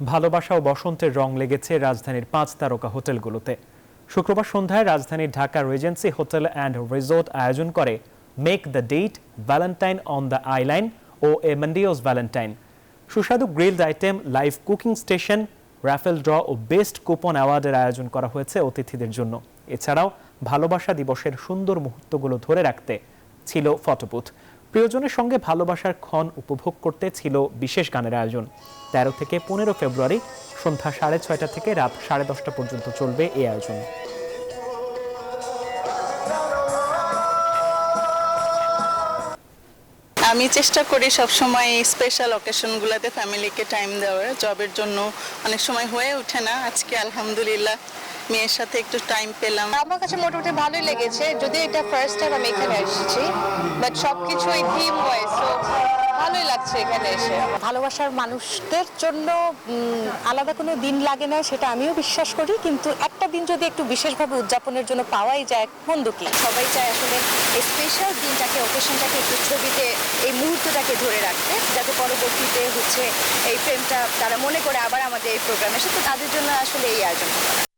ভালোবাসা ও বসন্তের রং লেগেছে রাজধানীর পাঁচ তারকা হোটেলগুলোতে। শুক্রবার সন্ধ্যায় রাজধানীর Dhaka Regency hotel and resort আয়োজন করে make the date Valentine on the eyeline ও এ মন্ডিওস ভ্যালেন্টাইন সুস্বাদু grilled item, live cooking station raffle draw ও বেস্ট কুপন অ্যাওয়ার্ডের আয়োজন করা হয়েছে অতিথিদের জন্য। এছাড়াও ভালোবাসা দিবসের সুন্দর মুহূর্তগুলো ধরে রাখতে ছিল ফটোবুথ। প্রিয়জনের সঙ্গে ভালোবাসার ক্ষণ উপভোগ করতে ছিল বিশেষ গানের আয়োজন। তেরো থেকে পনেরো ফেব্রুয়ারি সন্ধ্যা সাড়ে ছয়টা থেকে রাত সাড়ে দশটা পর্যন্ত চলবে এই আয়োজন। আমি চেষ্টা করি সব সময় স্পেশাল অকেশনগুলোতে ফ্যামিলিকে টাইম দেওয়ার। জবের জন্য অনেক সময় হয়ে ওঠে না। আজকে আলহামদুলিল্লাহ মেয়ের সাথে একটু টাইম পেলাম। আমার কাছে মোটামুটি ভালোই লেগেছে। যদি এটা ফার্স্ট টাইম আমি এখানে এসেছি বাট সবকিছুই থিম ওয়াইজ সো ভালোই লাগছে এখানে এসে। ভালোবাসার মানুষদের জন্য আলাদা কোনো দিন লাগে না সেটা আমিও বিশ্বাস করি। কিন্তু একটা দিন যদি একটু বিশেষভাবে উদযাপনের জন্য পাওয়াই যায় মন্দ কি? সবাই চায় আসলে স্পেশাল দিনটাকে অকেশনটাকে একটু ছবিতে এই মুহূর্তটাকে ধরে রাখতে যাতে পরবর্তীতে হচ্ছে এই প্রেমটা তারা মনে করে আবার আমাদের এই প্রোগ্রামে এসে তো তাদের জন্য আসলে এই আয়োজন করা।